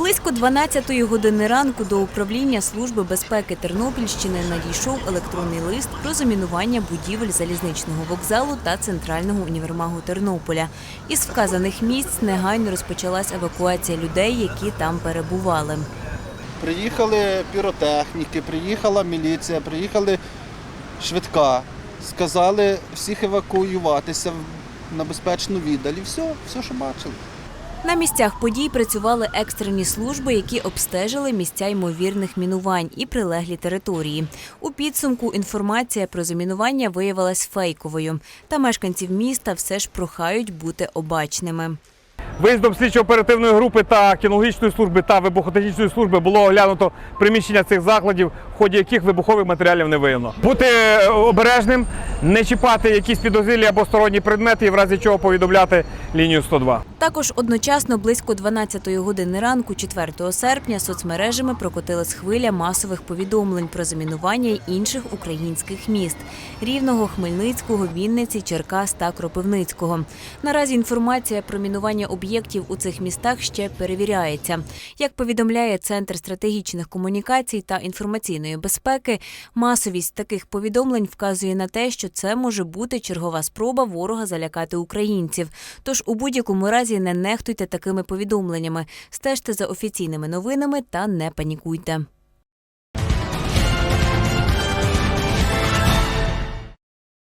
Близько 12-ї години ранку до управління Служби безпеки Тернопільщини надійшов електронний лист про замінування будівель залізничного вокзалу та центрального універмагу Тернополя. Із вказаних місць негайно розпочалась евакуація людей, які там перебували. Приїхали піротехніки, приїхала міліція, приїхали швидка. Сказали всіх евакуюватися на безпечну віддаль. І все, все, що бачили. На місцях подій працювали екстрені служби, які обстежили місця ймовірних мінувань і прилеглі території. У підсумку інформація про замінування виявилась фейковою. Та мешканців міста все ж прохають бути обачними. Виїздом слідчо-оперативної групи та кінологічної служби та вибухотехнічної служби було оглянуто приміщення цих закладів, в ході яких вибухових матеріалів не виявлено. Бути е, обережним, не чіпати якісь підозрілі або сторонні предмети, і в разі чого повідомляти лінію 102. Також одночасно близько 12-ї години ранку, 4 серпня, соцмережами прокотилась хвиля масових повідомлень про замінування інших українських міст – Рівного, Хмельницького, Вінниці, Черкас та Кропивницького. Наразі інформація про мінування об'єктів у цих містах ще перевіряється. Як повідомляє Центр стратегічних комунікацій та інформаційної безпеки, масовість таких повідомлень вказує на те, що це може бути чергова спроба ворога залякати українців. Тож у будь-якому разі не нехтуйте такими повідомленнями, стежте за офіційними новинами та не панікуйте.